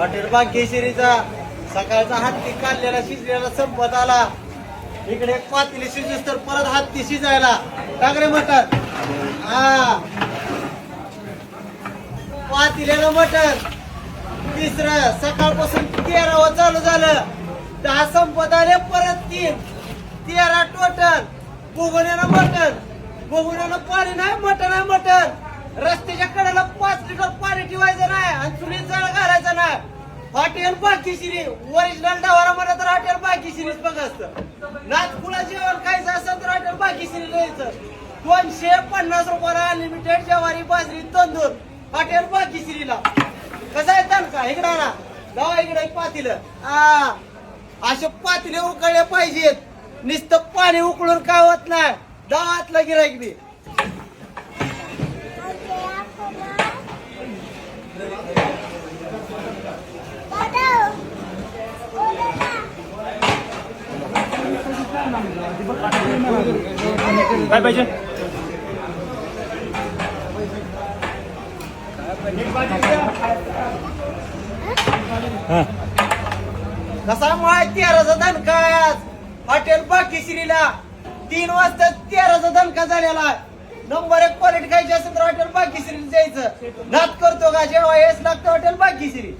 Hotel केशरीचा सकाळचा हत्ती काढलेला शिजलेला संपत आला. इकडे एक पातेली शिजूस तर परत हत्ती शिजायला. टाकरे मटण. हा. पातेल्याला मटण. तिसरं सकाळपासून तेरावं चालू झालं. दहा संपत आले परत तीन. तेरा टोटल. बोगण्यानं मटण. बोगण्यानं पाणी नाही मटण आहे मटण. हॉटेल बाकीशिरी ओरिजिनल डवारा म्हणा तर हॉटेल बाकीशिरीच बघ असतं नाचपुला जेवण खायचं असेल तर हॉटेल बाकीशिरी यायचं दोनशे पन्नास रुपयाला अनलिमिटेड ज्वारी बाजरी तंदूर हॉटेल बाकीशिरीला कसं आहे तनका इकडं ना दवा इकडे पातील. हा असे पातीले उकळले पाहिजेत. नुसतं पाणी उकळून काय होत नाही? दवातलं गिराईक बी काय पाहिजे? कसा माय तेराचा दणका आहे आज? हॉटेल बाकीश्रीला तीन वाजता तेराचा दणका झालेला. नंबर एक क्वालिटी खायची असेल तर हॉटेल बाकीश्री जायचं. नात करतो का? जेव्हा हेच लागतं हॉटेल बाकीश्री